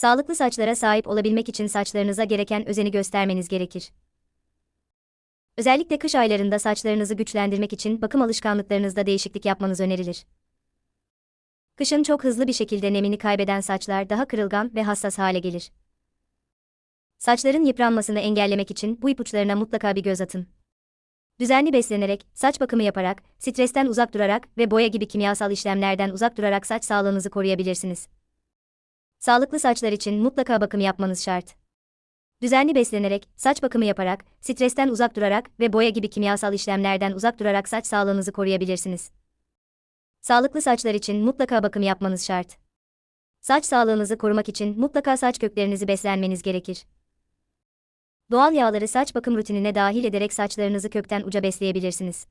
Sağlıklı saçlara sahip olabilmek için saçlarınıza gereken özeni göstermeniz gerekir. Özellikle kış aylarında saçlarınızı güçlendirmek için bakım alışkanlıklarınızda değişiklik yapmanız önerilir. Kışın çok hızlı bir şekilde nemini kaybeden saçlar daha kırılgan ve hassas hale gelir. Saçların yıpranmasını engellemek için bu ipuçlarına mutlaka bir göz atın. Düzenli beslenerek, saç bakımı yaparak, stresten uzak durarak ve boya gibi kimyasal işlemlerden uzak durarak saç sağlığınızı koruyabilirsiniz. Sağlıklı saçlar için mutlaka bakım yapmanız şart. Düzenli beslenerek, saç bakımı yaparak, stresten uzak durarak ve boya gibi kimyasal işlemlerden uzak durarak saç sağlığınızı koruyabilirsiniz. Sağlıklı saçlar için mutlaka bakım yapmanız şart. Saç sağlığınızı korumak için mutlaka saç köklerinizi beslenmeniz gerekir. Doğal yağları saç bakım rutinine dahil ederek saçlarınızı kökten uca besleyebilirsiniz.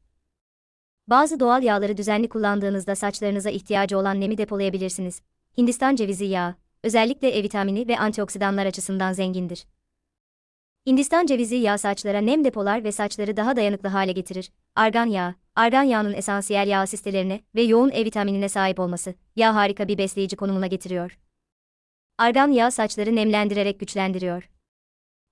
Bazı doğal yağları düzenli kullandığınızda saçlarınıza ihtiyacı olan nemi depolayabilirsiniz. Hindistan cevizi yağı, özellikle E vitamini ve antioksidanlar açısından zengindir. Hindistan cevizi yağı saçlara nem depolar ve saçları daha dayanıklı hale getirir. Argan yağı, argan yağının esansiyel yağ asitlerine ve yoğun E vitaminine sahip olması, yağ harika bir besleyici konumuna getiriyor. Argan yağı saçları nemlendirerek güçlendiriyor.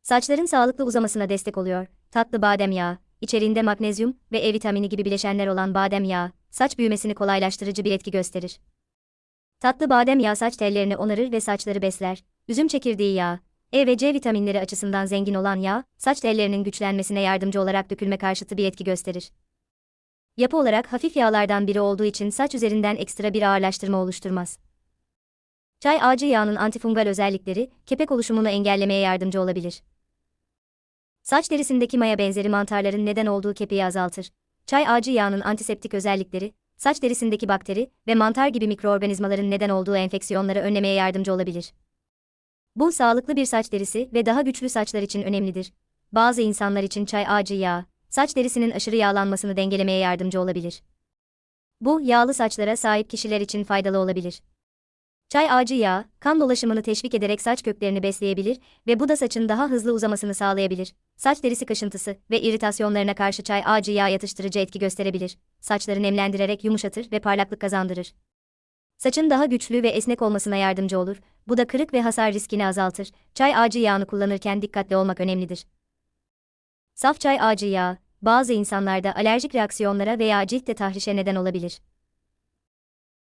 Saçların sağlıklı uzamasına destek oluyor. Tatlı badem yağı, içeriğinde magnezyum ve E vitamini gibi bileşenler olan badem yağı, saç büyümesini kolaylaştırıcı bir etki gösterir. Tatlı badem yağı saç tellerini onarır ve saçları besler. Üzüm çekirdeği yağı, E ve C vitaminleri açısından zengin olan yağ, saç tellerinin güçlenmesine yardımcı olarak dökülme karşıtı bir etki gösterir. Yapı olarak hafif yağlardan biri olduğu için saç üzerinden ekstra bir ağırlaştırma oluşturmaz. Çay ağacı yağının antifungal özellikleri, kepek oluşumunu engellemeye yardımcı olabilir. Saç derisindeki maya benzeri mantarların neden olduğu kepeği azaltır. Çay ağacı yağının antiseptik özellikleri, saç derisindeki bakteri ve mantar gibi mikroorganizmaların neden olduğu enfeksiyonları önlemeye yardımcı olabilir. Bu sağlıklı bir saç derisi ve daha güçlü saçlar için önemlidir. Bazı insanlar için çay ağacı yağı, saç derisinin aşırı yağlanmasını dengelemeye yardımcı olabilir. Bu, yağlı saçlara sahip kişiler için faydalı olabilir. Çay ağacı yağı, kan dolaşımını teşvik ederek saç köklerini besleyebilir ve bu da saçın daha hızlı uzamasını sağlayabilir. Saç derisi kaşıntısı ve iritasyonlarına karşı çay ağacı yağı yatıştırıcı etki gösterebilir. Saçları nemlendirerek yumuşatır ve parlaklık kazandırır. Saçın daha güçlü ve esnek olmasına yardımcı olur. Bu da kırık ve hasar riskini azaltır. Çay ağacı yağını kullanırken dikkatli olmak önemlidir. Saf çay ağacı yağı, bazı insanlarda alerjik reaksiyonlara veya ciltte tahrişe neden olabilir.